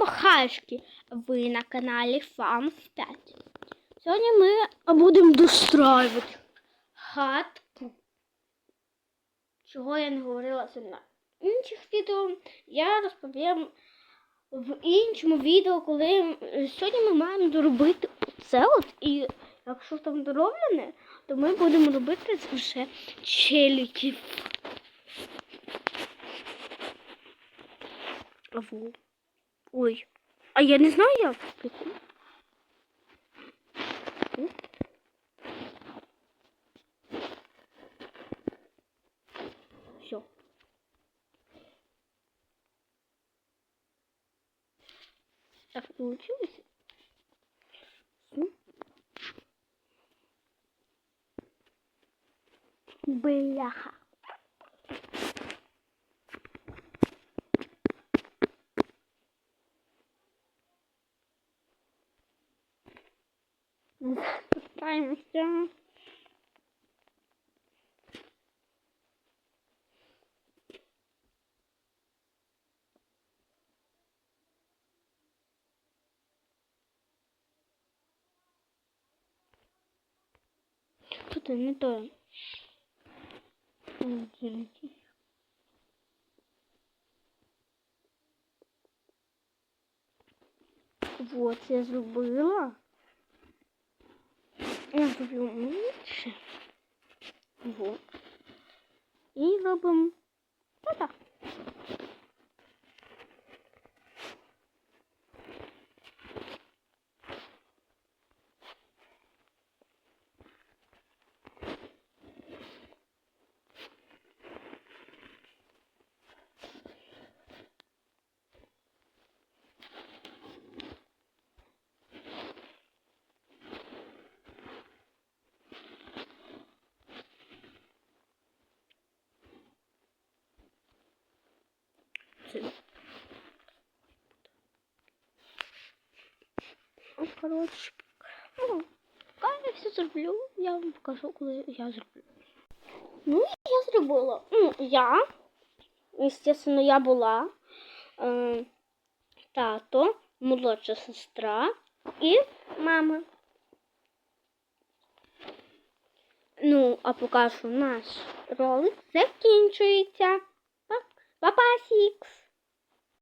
Махашки. Ви на каналі Фам 5. Сьогодні ми будемо достроювати хатку. Чого я не говорила це на інших відео, я розповім в іншому відео, коли сьогодні ми маємо доробити це от. І якщо там дороблене, то ми будемо робити це вже челіків. Во. Ой. А я не знаю, як. Все. Так получилось? Бляха. Спускаемся. Что-то не то. Вот, я зробила. Я купил менше. Вот. І робимо отак. Це. Ну, коротше. Ну, коли я все зроблю, я вам покажу, коли я зроблю. Ну, я зробила. Ну, я. Естественно, я була. Е, тато, молодша сестра і мама. Ну, а поки що наш ролик закінчується. Папа Сікс.